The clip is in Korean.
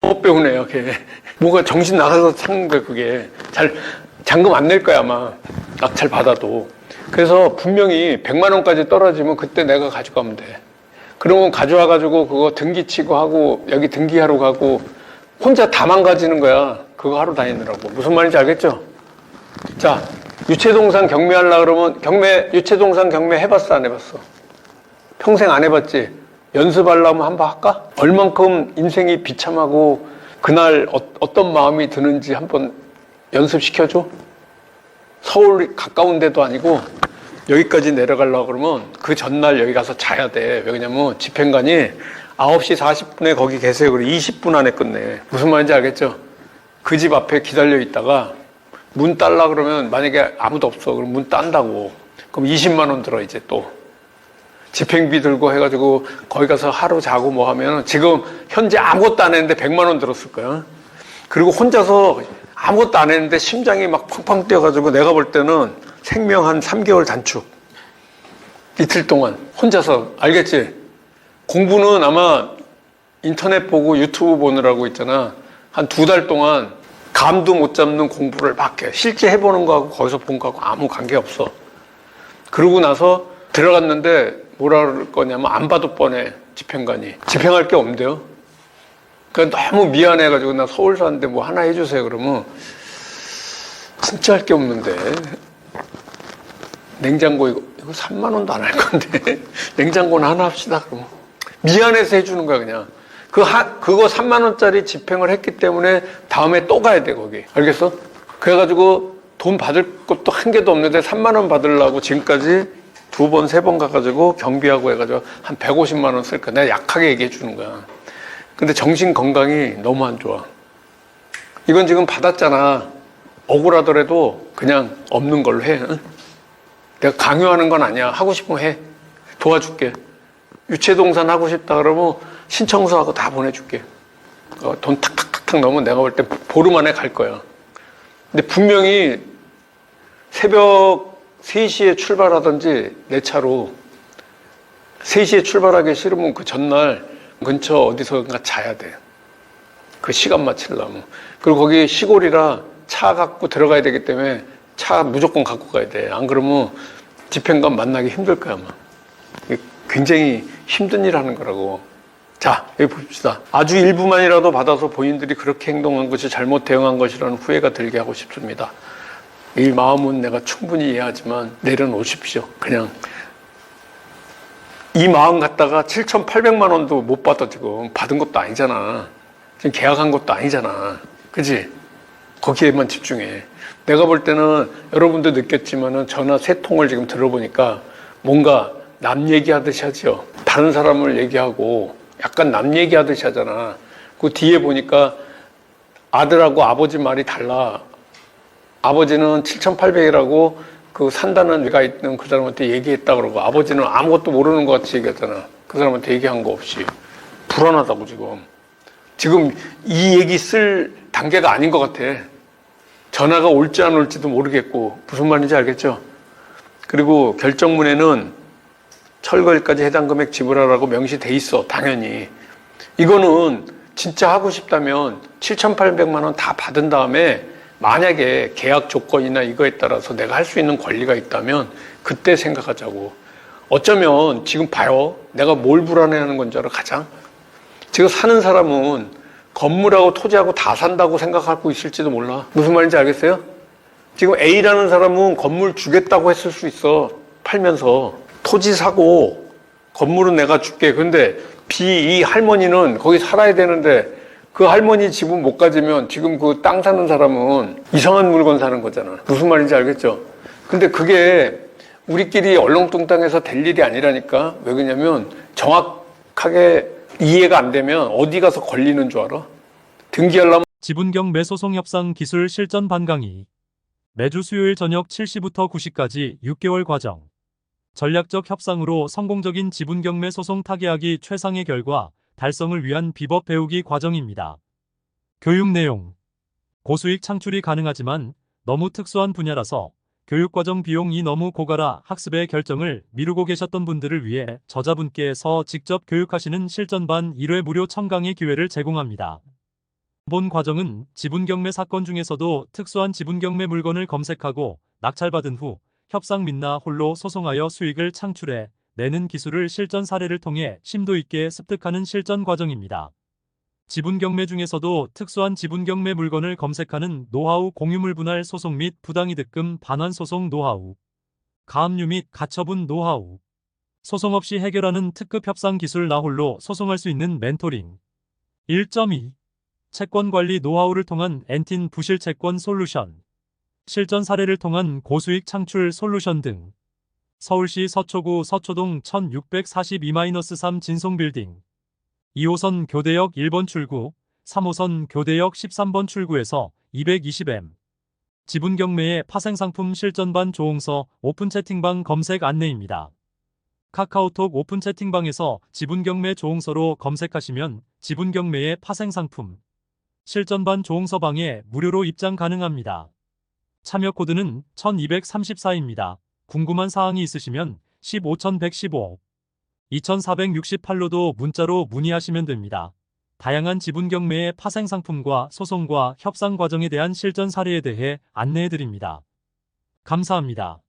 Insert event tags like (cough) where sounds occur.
못 배우네요, 걔. 뭐가 정신 나가서 산 거야, 그게. 잘, 잔금 안 낼 거야, 아마. 낙찰 받아도. 그래서 분명히 100만 원까지 떨어지면 그때 내가 가져가면 돼. 그러면 가져와가지고 그거 등기 치고 하고, 여기 등기하러 가고, 혼자 다 망가지는 거야. 그거 하러 다니느라고. 무슨 말인지 알겠죠? 자, 유체동산 경매하려 그러면 경매, 유체동산 경매 해봤어, 안 해봤어? 평생 안 해봤지? 연습하려면 한번 할까? 얼만큼 인생이 비참하고 그날 어, 떤 마음이 드는지 한번 연습시켜줘? 서울 가까운 데도 아니고 여기까지 내려가려고 그러면 그 전날 여기 가서 자야 돼. 왜냐면 집행관이 9시 40분에 거기 계세요. 그래 20분 안에 끝내. 무슨 말인지 알겠죠? 그 집 앞에 기다려 있다가 문 딸라 그러면 만약에 아무도 없어. 그럼 문 딴다고. 그럼 20만 원 들어 이제 또. 집행비 들고 해가지고 거기 가서 하루 자고 뭐 하면 지금 현재 아무것도 안 했는데 100만 원 들었을 거야. 그리고 혼자서 아무것도 안 했는데 심장이 막 팡팡 뛰어가지고 내가 볼 때는 생명 한 3개월 단축. 이틀 동안 혼자서 알겠지? 공부는 아마 인터넷 보고 유튜브 보느라고 있잖아. 한 두 달 동안 감도 못 잡는 공부를 막 해. 실제 해보는 거하고 거기서 본 거하고 아무 관계 없어. 그러고 나서 들어갔는데 뭐라 그럴 거냐면 안 봐도 뻔해 집행관이. 집행할 게 없대요. 그러니까 너무 미안해가지고 나 서울 사는데 뭐 하나 해주세요 그러면. 진짜 할 게 없는데. 냉장고 이거, 이거 3만 원도 안 할 건데. (laughs) 냉장고는 하나 합시다 그러면 미안해서 해주는 거야 그냥. 그 하, 그거 3만 원짜리 집행을 했기 때문에 다음에 또 가야 돼 거기. 알겠어? 그래가지고 돈 받을 것도 한 개도 없는데 3만 원 받으려고 지금까지 두 번, 세 번 가가지고 경비하고 해가지고 한 150만 원쓸 거야. 내가 약하게 얘기해 주는 거야. 근데 정신 건강이 너무 안 좋아. 이건 지금 받았잖아. 억울하더라도 그냥 없는 걸로 해. 응? 내가 강요하는 건 아니야. 하고 싶으면 해. 도와줄게. 유체동산 하고 싶다 그러면 신청서하고 다 보내줄게. 어, 돈 탁탁탁탁 넣으면 내가 볼 때 보름 안에 갈 거야. 근데 분명히 새벽 3시에 출발하든지 내 차로 3시에 출발하기 싫으면 그 전날 근처 어디서가 자야 돼. 그 시간 맞추려면. 그리고 거기 시골이라 차 갖고 들어가야 되기 때문에 차 무조건 갖고 가야 돼. 안 그러면 집행관 만나기 힘들 거야, 아마. 굉장히 힘든 일 하는 거라고. 자, 여기 봅시다. 아주 일부만이라도 받아서 본인들이 그렇게 행동한 것이 잘못 대응한 것이라는 후회가 들게 하고 싶습니다. 이 마음은 내가 충분히 이해하지만 내려놓으십시오. 그냥 이 마음 갖다가 7,800만 원도 못 받아 지금 받은 것도 아니잖아. 지금 계약한 것도 아니잖아. 그지? 거기에만 집중해. 내가 볼 때는 여러분도 느꼈지만은 전화 세 통을 지금 들어보니까 뭔가 남 얘기하듯이 하죠. 다른 사람을 얘기하고 약간 남 얘기하듯이 하잖아. 그 뒤에 보니까 아들하고 아버지 말이 달라. 아버지는 7,800이라고 그 산다는 애가 있는 그 사람한테 얘기했다 그러고 아버지는 아무것도 모르는 것 같이 얘기했잖아. 그 사람한테 얘기한 거 없이. 불안하다고 지금. 지금 이 얘기 쓸 단계가 아닌 것 같아. 전화가 올지 안 올지도 모르겠고 무슨 말인지 알겠죠? 그리고 결정문에는 철거일까지 해당 금액 지불하라고 명시돼 있어. 당연히. 이거는 진짜 하고 싶다면 7,800만 원 다 받은 다음에 만약에 계약 조건이나 이거에 따라서 내가 할 수 있는 권리가 있다면 그때 생각하자고. 어쩌면 지금 봐요. 내가 뭘 불안해하는 건줄 알아 가장? 지금 사는 사람은 건물하고 토지하고 다 산다고 생각하고 있을지도 몰라. 무슨 말인지 알겠어요? 지금 A라는 사람은 건물 주겠다고 했을 수 있어. 팔면서. 토지 사고 건물은 내가 줄게. 근데 B, 이 할머니는 거기 살아야 되는데 그 할머니 집은 못 가지면 지금 그 땅 사는 사람은 이상한 물건 사는 거잖아. 무슨 말인지 알겠죠? 근데 그게 우리끼리 얼렁뚱땅해서 될 일이 아니라니까. 왜 그러냐면 정확하게 이해가 안 되면 어디 가서 걸리는 줄 알아? 등기하려면 지분경 매소송 협상 기술 실전 반 강의. 매주 수요일 저녁 7시부터 9시까지 6개월 과정. 전략적 협상으로 성공적인 지분경매 소송 타개하기 최상의 결과 달성을 위한 비법 배우기 과정입니다. 교육 내용. 고수익 창출이 가능하지만 너무 특수한 분야라서 교육과정 비용이 너무 고가라 학습의 결정을 미루고 계셨던 분들을 위해 저자분께서 직접 교육하시는 실전반 1회 무료 첨강의 기회를 제공합니다. 본 과정은 지분경매 사건 중에서도 특수한 지분경매 물건을 검색하고 낙찰받은 후 협상 및나 홀로 소송하여 수익을 창출해 내는 기술을 실전 사례를 통해 심도 있게 습득하는 실전 과정입니다. 지분 경매 중에서도 특수한 지분 경매 물건을 검색하는 노하우 공유물 분할 소송 및 부당이득금 반환 소송 노하우, 가압류 및 가처분 노하우, 소송 없이 해결하는 특급 협상 기술 나홀로 소송할 수 있는 멘토링. 1.2. 채권 관리 노하우를 통한 엔틴 부실 채권 솔루션. 실전 사례를 통한 고수익 창출 솔루션 등. 서울시 서초구 서초동 1642-3 진송빌딩. 2호선 교대역 1번 출구, 3호선 교대역 13번 출구에서 220M. 지분 경매의 파생상품 실전반 조홍서 오픈 채팅방 검색 안내입니다. 카카오톡 오픈 채팅방에서 지분 경매 조홍서로 검색하시면 지분 경매의 파생상품 실전반 조홍서방에 무료로 입장 가능합니다. 참여 코드는 1234입니다. 궁금한 사항이 있으시면 15115 2468로도 문자로 문의하시면 됩니다. 다양한 지분 경매의 파생 상품과 소송과 협상 과정에 대한 실전 사례에 대해 안내해 드립니다. 감사합니다.